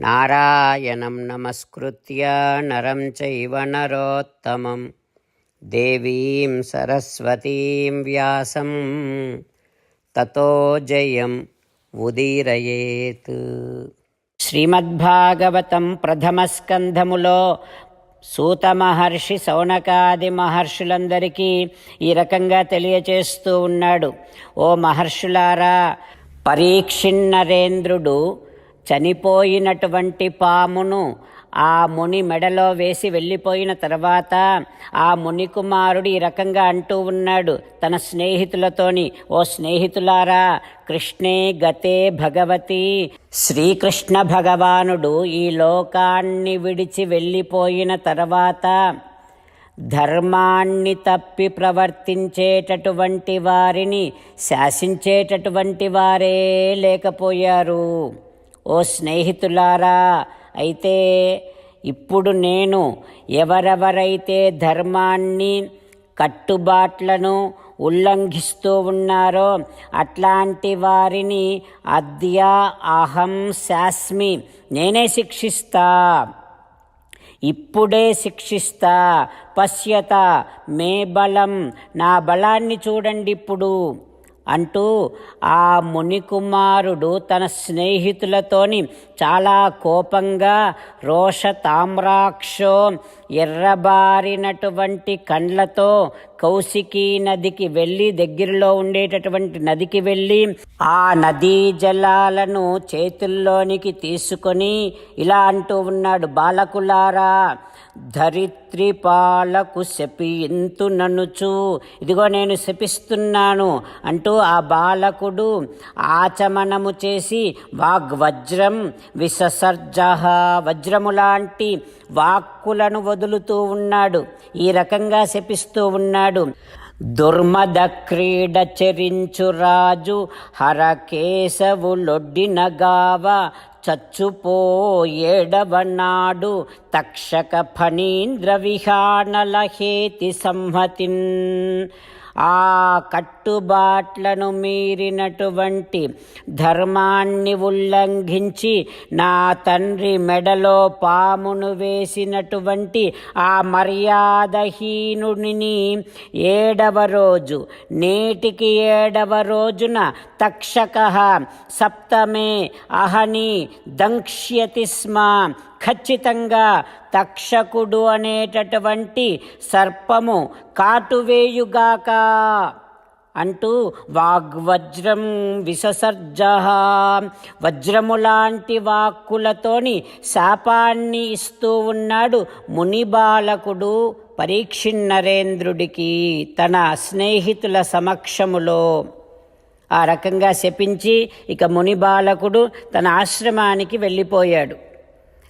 నారాయణం నమస్కృత్య నరం చైవ నరోత్తమం దేవీం సరస్వతీం వ్యాసం తతో జయం ఉదీరయేత్ శ్రీమద్భాగవతం ప్రథమస్కంధములో సూత మహర్షి సౌనకాది మహర్షులందరికీ ఈ రకంగా తెలియచేస్తూ ఉన్నాడు. ఓ మహర్షులారా పరీక్షిన్నరేంద్రుడు చనిపోయినటువంటి పామును ఆ ముని మెడలో వేసి వెళ్ళిపోయిన తర్వాత ఆ ముని కుమారుడు ఈ రకంగా అంటూ ఉన్నాడు. తన స్నేహితులతోని ఓ స్నేహితులారా కృష్ణే గతే భగవతి శ్రీకృష్ణ భగవానుడు ఈ లోకాన్ని విడిచి వెళ్ళిపోయిన తర్వాత ధర్మాన్ని తప్పి ప్రవర్తించేటటువంటి వారిని శాసించేటటువంటి వారే లేకపోయారు. ఓ స్నేహితులారా అయితే ఇప్పుడు నేను ఎవరెవరైతే ధర్మాన్ని కట్టుబాట్లను ఉల్లంఘిస్తూ ఉన్నారో అట్లాంటి వారిని అద్యా అహం శాస్మి నేనే శిక్షిస్తా. ఇప్పుడే శిక్షిస్తా. పశ్యత మే బలం నా బలాన్ని చూడండి ఇప్పుడు అంటూ ఆ మునికుమారుడు తన స్నేహితులతోని చాలా కోపంగా రోష తామ్రాక్షో ఎర్రబారినటువంటి కండ్లతో కౌశికీ నదికి వెళ్ళి దగ్గరలో ఉండేటటువంటి నదికి వెళ్ళి ఆ నదీ జలాలను చేతుల్లోనికి తీసుకొని ఇలా అంటూ ఉన్నాడు బాలకులారా ధరిత్రి పాలకు శపింతు ననుచు. ఇదిగో నేను శపిస్తున్నాను అంటూ ఆ బాలకుడు ఆచమనము చేసి వాగ్వజ్రం విససర్జహ. వజ్రము లాంటి వాక్కులను వదులుతూ ఉన్నాడు. ఈ రకంగా శపిస్తూ ఉన్నాడు. దుర్మద క్రీడ చరించు రాజు హరకేశవులొడ్డిన గావ చచ్చుపోయేడవనాడు తక్షక ఫణీంద్ర విహానల హేతి సంహతిన్. ఆ కట్టుబాట్లను మీరినటువంటి ధర్మాన్ని ఉల్లంఘించి నా తండ్రి మెడలో పామును వేసినటువంటి ఆ మర్యాదహీనుడిని ఏడవ రోజు నేటికి ఏడవ రోజున తక్షక సప్తమే అహని దంక్ష్యతి స్మ ఖచ్చితంగా తక్షకుడు అనేటటువంటి సర్పము కాటువేయుగాక అంటూ వాగ్వజ్రం విససర్జ. వజ్రములాంటి వాక్కులతోని శాపాన్ని ఇస్తూ ఉన్నాడు మునిబాలకుడు పరీక్షిన్నరేంద్రుడికి తన స్నేహితుల సమక్షములో. ఆ రకంగా శపించి ఇక మునిబాలకుడు తన ఆశ్రమానికి వెళ్ళిపోయాడు.